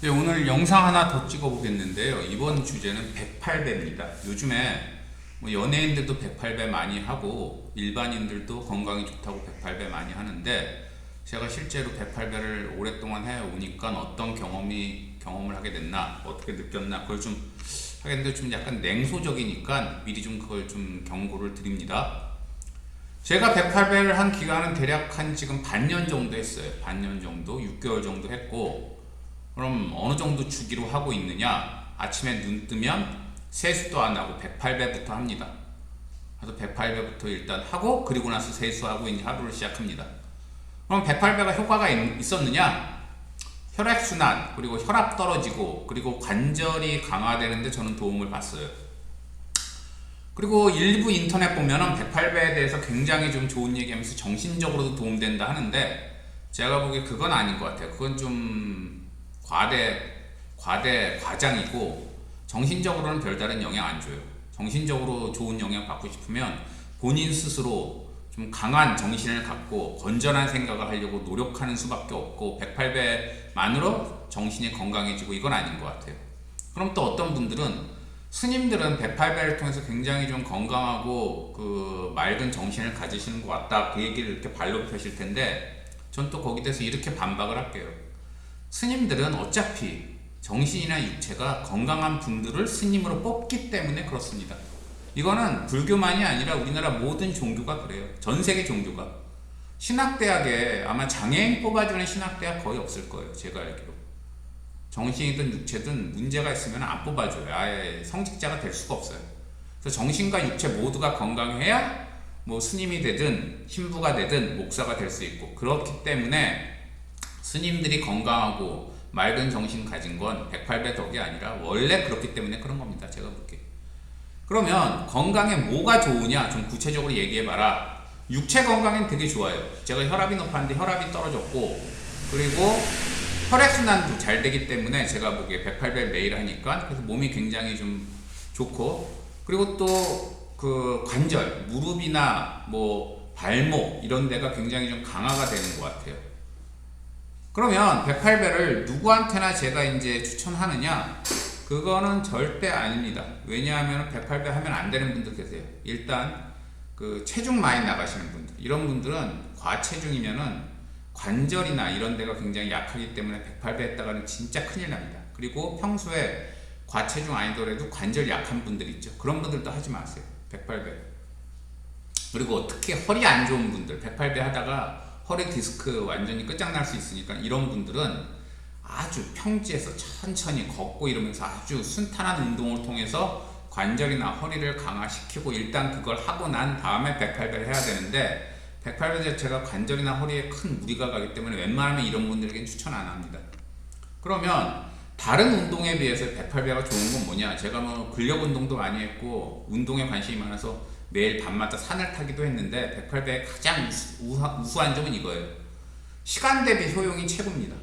네, 오늘 영상 하나 더 찍어 보겠는데요. 이번 주제는 108배입니다. 요즘에 뭐 연예인들도 108배 많이 하고 일반인들도 건강이 좋다고 108배 많이 하는데 제가 실제로 108배를 오랫동안 해 오니까 어떤 경험이 경험을 하게 됐나 어떻게 느꼈나 그걸 좀 하겠는데 좀 약간 냉소적이니까 미리 좀 그걸 좀 경고를 드립니다. 제가 108배를 한 기간은 대략 한 지금 반년 정도 했어요. 반년 정도, 6개월 정도 했고 그럼 어느 정도 주기로 하고 있느냐? 아침에 눈 뜨면 세수도 안 하고 108배부터 합니다. 그래서 108배부터 일단 하고 그리고 나서 세수하고 이제 하루를 시작합니다. 그럼 108배가 효과가 있- 있었느냐? 혈액순환 그리고 혈압 떨어지고 그리고 관절이 강화되는데 저는 도움을 봤어요. 그리고 일부 인터넷 보면은 108배에 대해서 굉장히 좀 좋은 얘기하면서 정신적으로도 도움된다 하는데 제가 보기에 그건 아닌 것 같아요. 그건 좀 과대 과대 과장이고 정신적으로는 별다른 영향 안 줘요. 정신적으로 좋은 영향 받고 싶으면 본인 스스로 좀 강한 정신을 갖고 건전한 생각을 하려고 노력하는 수밖에 없고 108배만으로 정신이 건강해지고 이건 아닌 것 같아요. 그럼 또 어떤 분들은 스님들은 108배를 통해서 굉장히 좀 건강하고 그 맑은 정신을 가지시는 것 같다 그 얘기를 이렇게 발로 펴실 텐데 전 또 거기 대해서 이렇게 반박을 할게요. 스님들은 어차피 정신이나 육체가 건강한 분들을 스님으로 뽑기 때문에 그렇습니다. 이거는 불교만이 아니라 우리나라 모든 종교가 그래요. 전 세계 종교가. 신학대학에 아마 장애인 뽑아주는 신학대학 거의 없을 거예요. 제가 알기로. 정신이든 육체든 문제가 있으면 안 뽑아줘요. 아예 성직자가 될 수가 없어요. 그래서 정신과 육체 모두가 건강해야 뭐 스님이 되든 신부가 되든 목사가 될 수 있고 그렇기 때문에 스님들이 건강하고 맑은 정신 가진 건 108배 덕이 아니라 원래 그렇기 때문에 그런 겁니다. 제가 볼게. 그러면 건강에 뭐가 좋으냐 좀 구체적으로 얘기해봐라. 육체 건강엔 되게 좋아요. 제가 혈압이 높았는데 혈압이 떨어졌고 그리고 혈액순환도 잘 되기 때문에 제가 보기에 108배 매일 하니까 그래서 몸이 굉장히 좀 좋고 그리고 또 그 관절 무릎이나 뭐 발목 이런 데가 굉장히 좀 강화가 되는 것 같아요. 그러면 108배를 누구한테나 제가 이제 추천하느냐? 그거는 절대 아닙니다. 왜냐하면 108배 하면 안 되는 분들 계세요. 일단 그 체중 많이 나가시는 분들 이런 분들은 과체중이면은 관절이나 이런 데가 굉장히 약하기 때문에 108배 했다가는 진짜 큰일 납니다. 그리고 평소에 과체중 아니더라도 관절 약한 분들 있죠. 그런 분들도 하지 마세요. 108배. 그리고 특히 허리 안 좋은 분들 108배 하다가 허리 디스크 완전히 끝장날 수 있으니까 이런 분들은 아주 평지에서 천천히 걷고 이러면서 아주 순탄한 운동을 통해서 관절이나 허리를 강화시키고 일단 그걸 하고 난 다음에 108배를 해야 되는데 108배 자체가 관절이나 허리에 큰 무리가 가기 때문에 웬만하면 이런 분들에겐 추천 안 합니다. 그러면 다른 운동에 비해서 108배가 좋은 건 뭐냐? 제가 뭐 근력 운동도 많이 했고 운동에 관심이 많아서 매일 밤마다 산을 타기도 했는데 108배의 가장 우수- 우수 한 점은 이거예요. 시간 대비 효용이 최고입니다.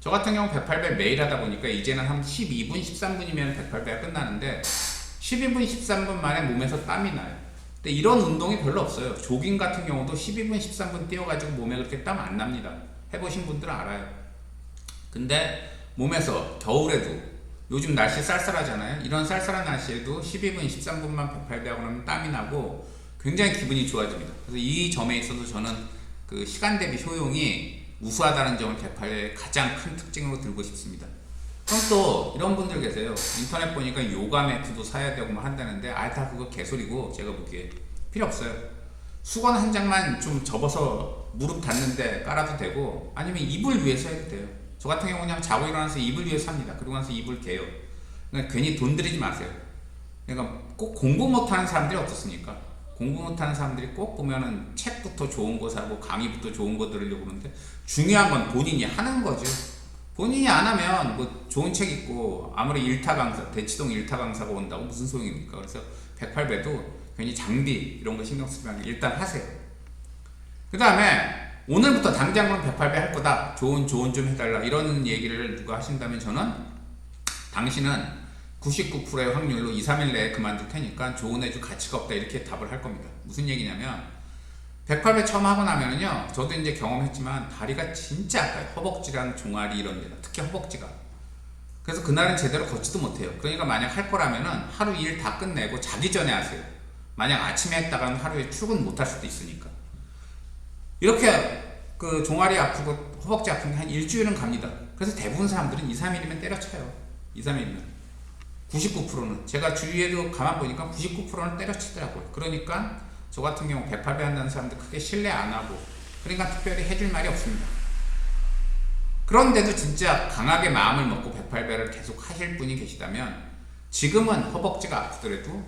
저 같은 경우 108배 매일 하다 보니까 이제는 한 12분, 13분이면 108배가 끝나는데 12분, 13분 만에 몸에서 땀이 나요. 근데 이런 운동이 별로 없어요. 조깅 같은 경우도 12분, 13분 뛰어가지고 몸에 그렇게 땀 안 납니다. 해보신 분들은 알아요. 근데 몸에서 겨울에도 요즘 날씨 쌀쌀하잖아요. 이런 쌀쌀한 날씨에도 12분, 13분만 108배 하고 나면 땀이 나고 굉장히 기분이 좋아집니다. 그래서 이 점에 있어서 저는 그 시간 대비 효용이 우수하다는 점을 108의 가장 큰 특징으로 들고 싶습니다. 그럼 또 이런 분들 계세요. 인터넷 보니까 요가 매트도 사야 되고 뭐 한다는데 아다 그거 개소리고 제가 보기에 필요 없어요. 수건 한 장만 좀 접어서 무릎 닿는데 깔아도 되고 아니면 이불 위에서 해도 돼요. 저 같은 경우 그냥 자고 일어나서 이불 위에서 합니다. 그리고 나서 이불 개요. 그러니까 괜히 돈 들이지 마세요. 그러니까 꼭 공부 못하는 사람들이 어떻습니까? 공부 못하는 사람들이 꼭 보면은 책부터 좋은 거 사고 강의부터 좋은 거 들으려고 그러는데 중요한 건 본인이 하는 거죠. 본인이 안 하면 뭐 좋은 책 있고 아무리 일타 강사 대치동 일타 강사가 온다고 무슨 소용입니까? 그래서 108배도 괜히 장비 이런 거 신경 쓰지 일단 하세요. 그 다음에 오늘부터 당장 그럼 108배 할 거다. 좋은 조언 좀 해달라. 이런 얘기를 누가 하신다면 저는 당신은 99%의 확률로 2, 3일 내에 그만둘 테니까 조언해줄 가치가 없다. 이렇게 답을 할 겁니다. 무슨 얘기냐면 108배 처음 하고 나면은요. 저도 이제 경험했지만 다리가 진짜 아파요. 허벅지랑 종아리 이런 데가 특히 허벅지가 그래서 그날은 제대로 걷지도 못해요. 그러니까 만약 할 거라면은 하루 일 다 끝내고 자기 전에 하세요. 만약 아침에 했다가는 하루에 출근 못 할 수도 있으니까. 이렇게 그 종아리 아프고 허벅지 아픈 게 한 일주일은 갑니다. 그래서 대부분 사람들은 2, 3일이면 때려쳐요. 2, 3일이면. 99%는. 제가 주위에도 가만 보니까 99%는 때려치더라고요. 그러니까 저 같은 경우 108배 한다는 사람들 크게 신뢰 안 하고 그러니까 특별히 해줄 말이 없습니다. 그런데도 진짜 강하게 마음을 먹고 108배를 계속 하실 분이 계시다면 지금은 허벅지가 아프더라도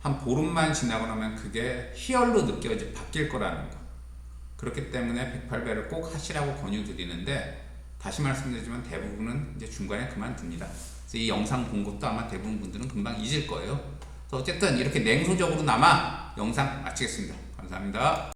한 보름만 지나고 나면 그게 희열로 느껴져 바뀔 거라는 거. 그렇기 때문에 108배를 꼭 하시라고 권유드리는데 다시 말씀드리지만 대부분은 이제 중간에 그만둡니다. 그래서 이 영상 본 것도 아마 대부분 분들은 금방 잊을 거예요. 그래서 어쨌든 이렇게 냉소적으로나마 영상 마치겠습니다. 감사합니다.